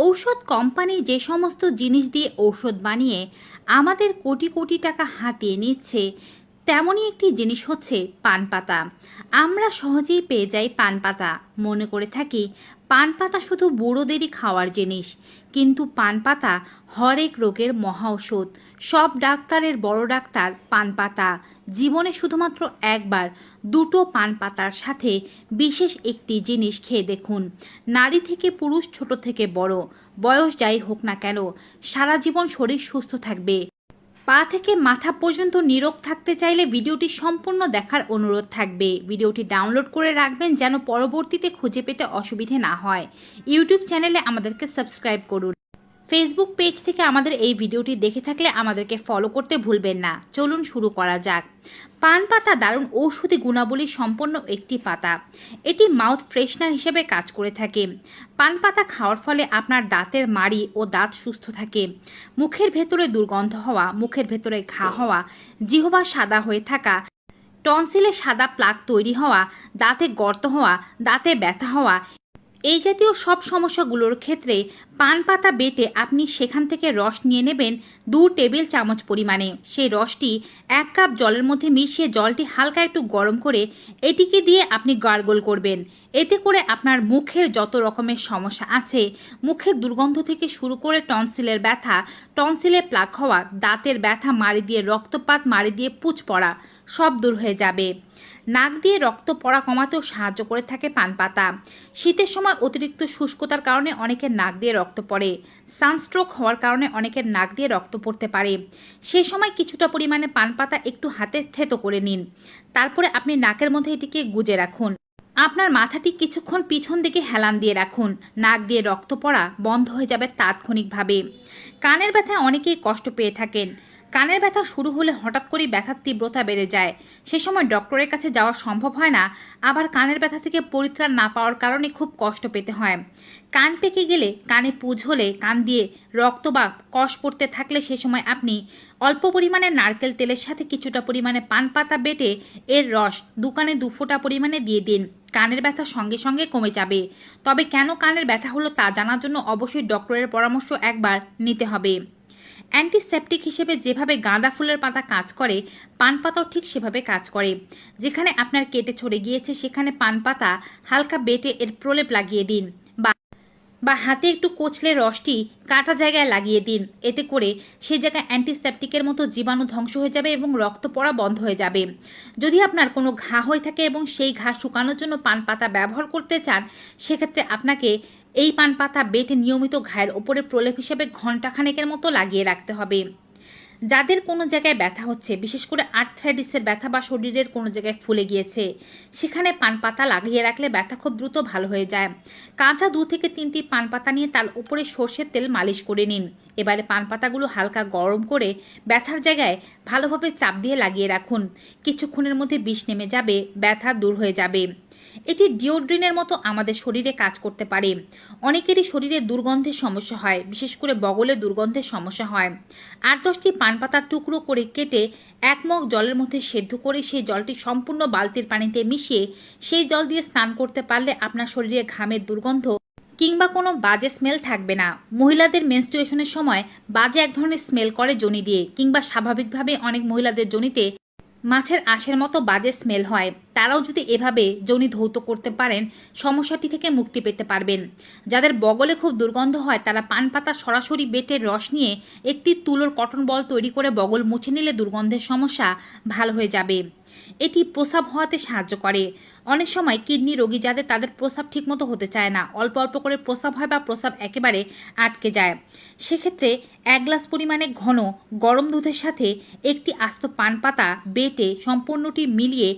ঔষধ কোম্পানি যে সমস্ত জিনিস দিয়ে ঔষধ বানিয়ে আমাদের কোটি কোটি টাকা হাতিয়ে নিচ্ছে, তেমনই একটি জিনিস হচ্ছে পান পাতা আমরা সহজেই পেয়ে যাই পান পাতা মনে করে থাকি পান পাতা শুধু বুড়োদেরই খাওয়ার জিনিস, কিন্তু পান পাতা হরেক রোগের মহা ঔষধ। সব ডাক্তারের বড় ডাক্তার পান পাতা জীবনে শুধুমাত্র একবার দুটো পান পাতার সাথে বিশেষ একটি জিনিস খেয়ে দেখুন। নারী থেকে পুরুষ, ছোট থেকে বড়। বয়স যাই হোক না কেন, সারা জীবন শরীর সুস্থ থাকবে। পা থেকে মাথা পর্যন্ত নিরোগ থাকতে চাইলে ভিডিওটি সম্পূর্ণ দেখার অনুরোধ থাকবে। ভিডিওটি ডাউনলোড করে রাখবেন যেন পরবর্তীতে খুঁজে পেতে অসুবিধে না হয়। ইউটিউব চ্যানেলে আমাদেরকে সাবস্ক্রাইব করুন। ফেসবুক পেজ থেকে আমাদের এই ভিডিওটি দেখে থাকলে আমাদেরকে ফলো করতে ভুলবেন না। চলুন শুরু করা যাক। পান পাতা দারুণ ঔষধি গুণাবলী সম্পন্ন একটি পাতা। এটি মাউথ ফ্রেশনার হিসেবে কাজ করে থাকে। পান পাতা খাওয়ার ফলে আপনার দাঁতের মাড়ি ও দাঁত সুস্থ থাকে। মুখের ভেতরে দুর্গন্ধ হওয়া, মুখের ভেতরে ঘা হওয়া, জিহবা সাদা হয়ে থাকা টনসিলে সাদা প্লাক তৈরি হওয়া, দাঁতে গর্ত হওয়া, দাঁতে ব্যথা হওয়া এই জাতীয় সব সমস্যাগুলোর ক্ষেত্রে পান পাতা বেটে আপনি সেখান থেকে রস নিয়ে নেবেন দু টেবিল চামচ পরিমাণে। সেই রসটি এক কাপ জলের মধ্যে মিশিয়ে জলটি হালকা একটু গরম করে এটিকে দিয়ে আপনি গার্গল করবেন। এতে করে আপনার মুখের যত রকমের সমস্যা আছে, মুখের দুর্গন্ধ থেকে শুরু করে টনসিলের ব্যথা, টনসিলে প্লাক হওয়া, দাঁতের ব্যথা মারি দিয়ে রক্তপাত মারি দিয়ে পুচ পড়া সব দূর হয়ে যাবে। নাক দিয়ে রক্ত পড়া কমাতেও সাহায্য করে থাকে পান পাতা। শীতের সময় অতিরিক্ত শুষ্কতার কারণে অনেকের নাক দিয়ে রক্ত পড়ে। সানস্ট্রোক হওয়ার কারণে অনেকের নাক দিয়ে রক্ত পড়তে পারে। সেই সময় কিছুটা পরিমাণে পান পাতা একটু হাতে থেতো করে নিন। তারপরে আপনি নাকের মধ্যে এটিকে গুজে রাখুন। আপনার মাথাটি কিছুক্ষণ পিছন দিকে হেলান দিয়ে রাখুন। নাক দিয়ে রক্ত পড়া বন্ধ হয়ে যাবে তাৎক্ষণিকভাবে। কানের ব্যথায় অনেকেই কষ্ট পেয়ে থাকেন। কানের ব্যথা শুরু হলে হঠাৎ করেই ব্যথার তীব্রতা বেড়ে যায়। সে সময় ডক্টরের কাছে যাওয়া সম্ভব হয় না, আবার কানের ব্যথা থেকে পরিত্রাণ না পাওয়ার কারণে খুব কষ্ট পেতে হয়। কান পেকে গেলে কানে পুজ হলে কান দিয়ে রক্ত বা কষ পড়তে থাকলে সে সময় আপনি অল্প পরিমাণে নারকেল তেলের সাথে কিছুটা পরিমাণে পান পাতা বেটে এর রস দোকানে দু ফোঁটা পরিমাণে দিয়ে দিন। কানের ব্যথা সঙ্গে সঙ্গে কমে যাবে। তবে কেন কানের ব্যথা হলো তা জানার জন্য অবশ্যই ডক্টরের পরামর্শ একবার নিতে হবে। অ্যান্টিসেপটিক হিসেবে যেভাবে গাঁদা ফুলের পাতা কাজ করে, পান পাতাও ঠিক সেভাবে কাজ করে। যেখানে আপনার কেটে ছড়ে গিয়েছে, সেখানে পান পাতা হালকা বেটে এর প্রলেপ লাগিয়ে দিন বা হাতে একটু কোচলে রসটি কাটা জায়গায় লাগিয়ে দিন। এতে করে সে জায়গায় অ্যান্টিসেপটিকের মতো জীবাণু ধ্বংস হয়ে যাবে এবং রক্ত পড়া বন্ধ হয়ে যাবে। যদি আপনার কোনো ঘা হয়ে থাকে এবং সেই ঘা শুকানোর জন্য পান পাতা ব্যবহার করতে চান, সেক্ষেত্রে আপনাকে এই পান পাতা বেটে নিয়মিত ঘায়ের ওপরে প্রলেপ হিসেবে ঘন্টাখানেকের মতো লাগিয়ে রাখতে হবে। যাদের কোনো জায়গায় ব্যথা হচ্ছে, বিশেষ করে আর্থ্রাইটিসের ব্যথা বা শরীরের কোনো জায়গায় ফুলে গিয়েছে, সেখানে পান পাতা লাগিয়ে রাখলে ব্যথা খুব দ্রুত ভালো হয়ে যায়। কাঁচা দু থেকে তিনটি পান পাতা নিয়ে তার উপরে সর্ষের তেল মালিশ করে নিন। এবারে পান পাতাগুলো হালকা গরম করে ব্যথার জায়গায় ভালোভাবে চাপ দিয়ে লাগিয়ে রাখুন। কিছুক্ষণের মধ্যে বিষ নেমে যাবে, ব্যথা দূর হয়ে যাবে। এটি ডিওড্রিনের মতো আমাদের শরীরে কাজ করতে পারে। অনেকেরই শরীরে দুর্গন্ধের সমস্যা হয়, বিশেষ করে বগলে দুর্গন্ধের সমস্যা হয়। আট দশটি পান পাতার টুকরো করে কেটে এক মগ জলের মধ্যে সেদ্ধ করে সেই জলটি সম্পূর্ণ বালতির পানিতে মিশিয়ে সেই জল দিয়ে স্নান করতে পারলে আপনার শরীরে ঘামের দুর্গন্ধ কিংবা কোনো বাজে স্মেল থাকবে না। মহিলাদের মেনস্ট্রুয়েশনের সময় বাজে এক ধরনের স্মেল করে জনি দিয়ে কিংবা স্বাভাবিকভাবে অনেক মহিলাদের জনিতে মাছের আঁশের মতো বাজে স্মেল হয়। তারাও যদি এভাবে যৌনি ধৌত করতে পারেন, সমস্যাটি থেকে মুক্তি পেতে পারবেন। যাদের বগলে খুব দুর্গন্ধ হয়, তারা পান পাতা সরাসরি বেটের রস নিয়ে একটি তুলোর কটন বল তৈরি করে বগল মুছে নিলে দুর্গন্ধের সমস্যা ভালো হয়ে যাবে। এটি প্রসাব হওয়াতে সাহায্য করে। অনেক সময় কিডনি রোগী যাদের তাদের প্রসাব ঠিকমতো হতে চায় না, অল্প অল্প করে প্রসাব হয় বা প্রসাব একেবারে আটকে যায়। সেক্ষেত্রে এক গ্লাস পরিমাণে ঘন গরম দুধের সাথে একটি আস্ত পান পাতা বেটে সম্পূর্ণটি মিলিয়ে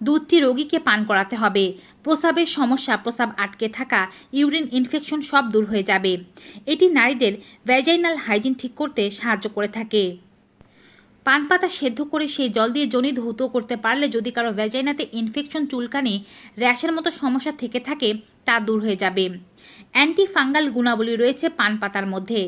দুধটি রোগীকে পান করাতে হবে। প্রসাবের সমস্যা প্রসাব আটকে থাকা, ইউরিন ইনফেকশন সব দূর হয়ে যাবে। এটি নারীদের ভ্যাজাইনাল হাইজিন ঠিক করতে সাহায্য করে থাকে। পান পাতা সেদ্ধ করে সেই জল দিয়ে জনি ধৌত করতে পারলে যদি কারও ভ্যাজাইনাতে ইনফেকশন চুলকানি, র্যাশের মতো সমস্যা থেকে থাকে, তা দূর হয়ে যাবে। অ্যান্টি ফাঙ্গাল গুণাবলী রয়েছে পান পাতার মধ্যে।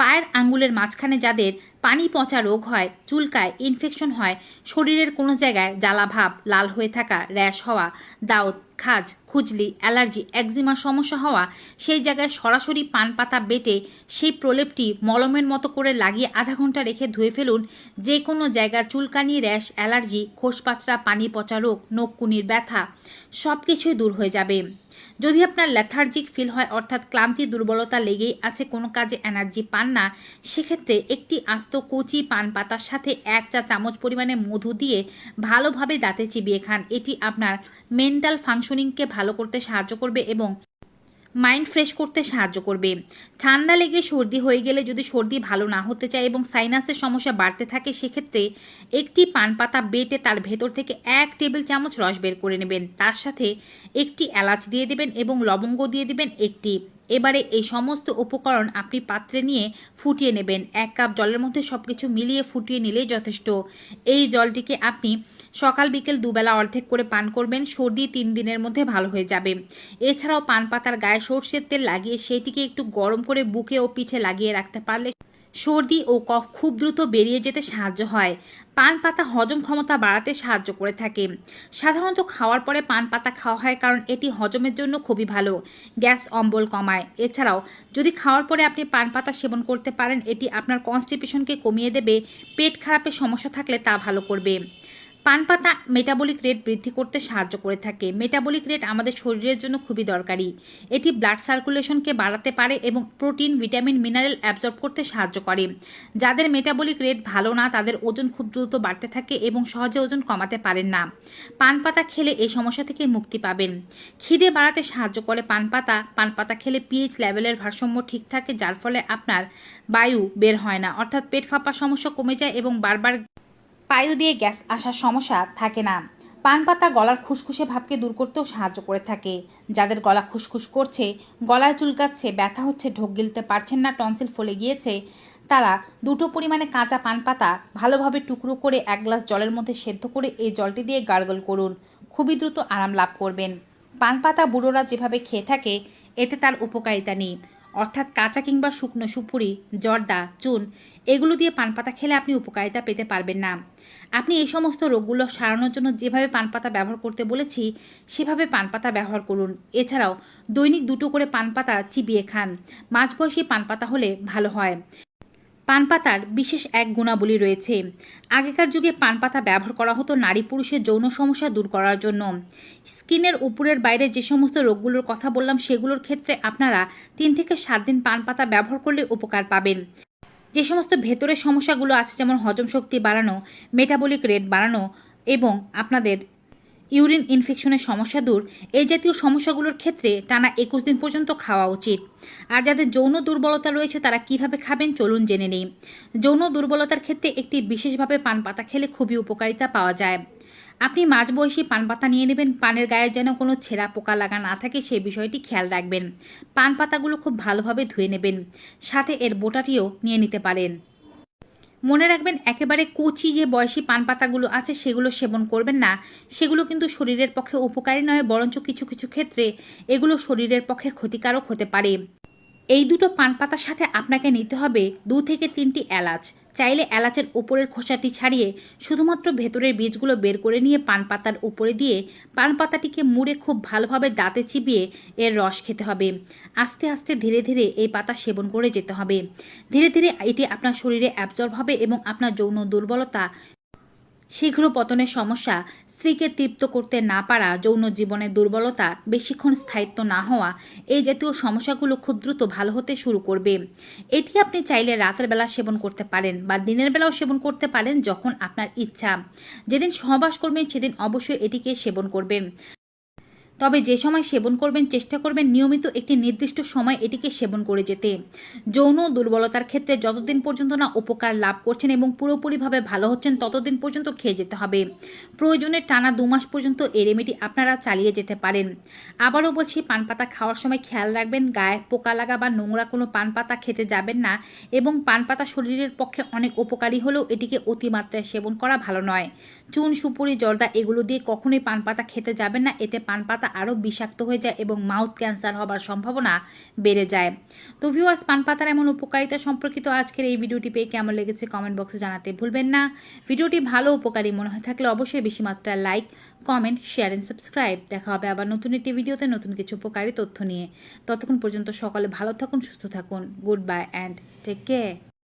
পায়ের আঙ্গুলের মাঝখানে যাদের পানি পচা রোগ হয়, চুলকায় ইনফেকশন হয়, শরীরের কোনো জায়গায় জ্বালাভাব লাল হয়ে থাকা, র্যাশ হওয়া দাউদ খাজ, খুজলি, অ্যালার্জি একজিমার সমস্যা হওয়া, সেই জায়গায় সরাসরি পান পাতা বেটে সেই প্রলেপটি মলমের মতো করে লাগিয়ে আধা ঘণ্টা রেখে ধুয়ে ফেলুন। যে কোনো জায়গার চুলকানি, র্যাশ, অ্যালার্জি খোসপাচড়া পানি পচা রোগ নখকুনির ব্যথা সব কিছুই দূর হয়ে যাবে। যদি আপনার ল্যাথার্জিক ফিল হয়, অর্থাৎ ক্লান্তি, দুর্বলতা লেগেই আছে, কোনো কাজে এনার্জি পান না, সেক্ষেত্রে একটি আস্ত কচি পান পাতার সাথে এক চা চামচ পরিমাণে মধু দিয়ে ভালোভাবে দাঁতে চিবিয়ে খান। এটি আপনার মেন্টাল ফাংশনিংকে ভালো করতে সাহায্য করবে এবং মাইন্ড ফ্রেশ করতে সাহায্য করবে। ঠান্ডা লেগে সর্দি হয়ে গেলে যদি সর্দি ভালো না হতে চায় এবং সাইনাসের সমস্যা বাড়তে থাকে, সেক্ষেত্রে একটি পান পাতা বেটে তার ভেতর থেকে এক টেবিল চামচ রস বের করে নেবেন। তার সাথে একটি এলাচ দিয়ে দেবেন এবং লবঙ্গ দিয়ে দেবেন একটি। এবারে এই সমস্ত উপকরণ আপনি পাত্রে নিয়ে ফুটিয়ে নেবেন। এক কাপ জলের মধ্যে সব কিছু মিলিয়ে ফুটিয়ে নিলেই যথেষ্ট। এই জলটিকে আপনি সকাল বিকেল দুবেলা অর্ধেক করে পান করবেন, সর্দি তিন দিনের মধ্যে ভালো হয়ে যাবে। এছাড়াও পান পাতার গায়ে সর্ষের তেল লাগিয়ে সেটিকে একটু গরম করে বুকে ও পিঠে লাগিয়ে রাখতে পারলে সর্দি ও কফ খুব দ্রুত বেরিয়ে যেতে সাহায্য হয়। পান পাতা হজম ক্ষমতা বাড়াতে সাহায্য করে থাকে। সাধারণত খাওয়ার পরে পান পাতা খাওয়া হয় কারণ এটি হজমের জন্য খুবই ভালো, গ্যাস অম্বল কমায়। এছাড়াও যদি খাওয়ার পরে আপনি পান পাতা সেবন করতে পারেন, এটি আপনার কনস্টিপেশনকে কমিয়ে দেবে, পেট খারাপের সমস্যা থাকলে তা ভালো করবে। পান পাতা মেটাবলিক রেট বৃদ্ধি করতে সাহায্য করে থাকে। মেটাবলিক রেট আমাদের শরীরের জন্য খুবই দরকারি। এটি ব্লাড সার্কুলেশনকে বাড়াতে পারে এবং প্রোটিন ভিটামিন মিনারেল অ্যাবজর্ব করতে সাহায্য করে। যাদের মেটাবলিক রেট ভালো না, তাদের ওজন খুব দ্রুত বাড়তে থাকে এবং সহজে ওজন কমাতে পারেন না। পান পাতা খেলে এই সমস্যা থেকে মুক্তি পাবেন। খিদে বাড়াতে সাহায্য করে পান পাতা পান পাতা খেলে পিএইচ লেভেলের ভারসাম্য ঠিক থাকে, যার ফলে আপনার বায়ু বের হয় না। অর্থাৎ পেট ফাঁপার সমস্যা কমে যায় এবং বারবার পায়ু দিয়ে গ্যাস আসার সমস্যা থাকে না। পান পাতা গলার খুসখুসে ভাবকে দূর করতেও সাহায্য করে থাকে। যাদের গলা খুসখুস করছে, গলায় চুলকাচ্ছে, ব্যথা হচ্ছে, ঢোক গিলতে পারছেন না, টনসিল ফলে গিয়েছে, তারা দুটো পরিমাণে কাঁচা পান পাতা ভালোভাবে টুকরো করে এক গ্লাস জলের মধ্যে সেদ্ধ করে এই জলটি দিয়ে গার্গল করুন। খুবই দ্রুত আরাম লাভ করবেন। পান পাতা বুড়োরা যেভাবে খেয়ে থাকে, এতে তার উপকারিতা নেই। অর্থাৎ কাঁচা কিংবা শুকনো সুপুরি, জর্দা, চুন, এগুলো দিয়ে পান পাতা খেলে আপনি উপকারিতা পেতে পারবেন না। আপনি এই সমস্ত রোগগুলো সারানোর জন্য যেভাবে পান পাতা ব্যবহার করতে বলেছি, সেভাবে পান পাতা ব্যবহার করুন। এছাড়াও দৈনিক দুটো করে পান পাতা চিবিয়ে খান। মাঝবয়সী পান পাতা হলে ভালো হয়। পান পাতার বিশেষ এক গুণাবলী রয়েছে। আগেকার যুগে পান পাতা ব্যবহার করা হতো নারী পুরুষের যৌন সমস্যা দূর করার জন্য। স্কিনের উপরের বাইরে যে সমস্ত রোগগুলোর কথা বললাম, সেগুলোর ক্ষেত্রে আপনারা তিন থেকে সাত দিন পান পাতা ব্যবহার করলে উপকার পাবেন। যে সমস্ত ভেতরের সমস্যাগুলো আছে, যেমন হজম শক্তি বাড়ানো মেটাবলিক রেট বাড়ানো এবং আপনাদের ইউরিন ইনফেকশনের সমস্যা দূর। এই জাতীয় সমস্যাগুলোর ক্ষেত্রে টানা একুশ দিন পর্যন্ত খাওয়া উচিত। আর যাদের যৌন দুর্বলতা রয়েছে, তারা কীভাবে খাবেন চলুন জেনে নেই। যৌন দুর্বলতার ক্ষেত্রে একটি বিশেষভাবে পান পাতা খেলে খুবই উপকারিতা পাওয়া যায়। আপনি মাঝবয়সী পান পাতা নিয়ে নেবেন, পানের গায়ে যেন কোনো ছেঁড়া পোকা লাগা না থাকে সেই বিষয়টি খেয়াল রাখবেন। পান পাতাগুলো খুব ভালোভাবে ধুয়ে নেবেন। সাথে এর বোটাটিও নিয়ে নিতে পারেন। মনে রাখবেন, একেবারে কচি যে বয়সী পান পাতাগুলো আছে, সেগুলো সেবন করবেন না। সেগুলো কিন্তু শরীরের পক্ষে উপকারী নয়, বরঞ্চ কিছু কিছু ক্ষেত্রে এগুলো শরীরের পক্ষে ক্ষতিকারক হতে পারে। এই দুটো পান পাতার সাথে আপনাকে নিতে হবে দু থেকে তিনটি এলাচ। চাইলে এলাচের উপরের খোসাটি ছাড়িয়ে শুধুমাত্র ভেতরের বীজগুলো বের করে নিয়ে পান পাতার উপরে দিয়ে পান পাতাটিকে মুড়ে খুব ভালোভাবে দাঁতে চিবিয়ে এর রস খেতে হবে। আস্তে আস্তে ধীরে ধীরে এই পাতা সেবন করে যেতে হবে। ধীরে ধীরে এটি আপনার শরীরে অ্যাবজর্ব হবে এবং আপনার যৌন দুর্বলতা শীঘ্র পতনের সমস্যা স্ত্রীকে তৃপ্ত করতে না পারা যৌন জীবনের দুর্বলতা, বেশিক্ষণ স্থায়িত্ব না হওয়া এই জাতীয় সমস্যাগুলো খুব দ্রুত ভালো হতে শুরু করবে। এটি আপনি চাইলে রাতের বেলা সেবন করতে পারেন বা দিনের বেলাও সেবন করতে পারেন যখন আপনার ইচ্ছা। যেদিন সহবাস করবেন, সেদিন অবশ্যই এটিকে সেবন করবেন। তবে যে সময় সেবন করবেন, চেষ্টা করবেন নিয়মিত একটি নির্দিষ্ট সময় এটিকে সেবন করে যেতে। যৌন দুর্বলতার ক্ষেত্রে যতদিন পর্যন্ত না উপকার লাভ করছেন এবং পুরোপুরিভাবে ভালো হচ্ছেন, ততদিন পর্যন্ত খেয়ে যেতে হবে। প্রয়োজনে টানা দু মাস পর্যন্ত এই রেমেডি আপনারা চালিয়ে যেতে পারেন। আবারও বলছি পান পাতা খাওয়ার সময় খেয়াল রাখবেন, গায়ে পোকা লাগা বা নোংরা কোনো পান পাতা খেতে যাবেন না এবং পান পাতা শরীরের পক্ষে অনেক উপকারী হলেও এটিকে অতিমাত্রায় সেবন করা ভালো নয়। চুন, সুপুরি, জর্দা এগুলো দিয়ে কখনোই পান পাতা খেতে যাবেন না, এতে পান পাতা আরও বিষাক্ত হয়ে যায় এবং মাউথ ক্যান্সার হবার সম্ভাবনা বেড়ে যায়। তো ভিউয়ার্স পান পাতার এমন উপকারিতা সম্পর্কিত আজকের এই ভিডিওটি পেয়ে কেমন লেগেছে কমেন্ট বক্সে জানাতে ভুলবেন না। ভিডিওটি ভালো উপকারী মনে হয় থাকলে অবশ্যই বেশি মাত্রায় like comment share and subscribe দেখা হবে আবার নতুন একটি ভিডিওতে নতুন কিছু উপকারী তথ্য নিয়ে। ততক্ষণ পর্যন্ত সকলে ভালো থাকুন, সুস্থ থাকুন। Good bye and take care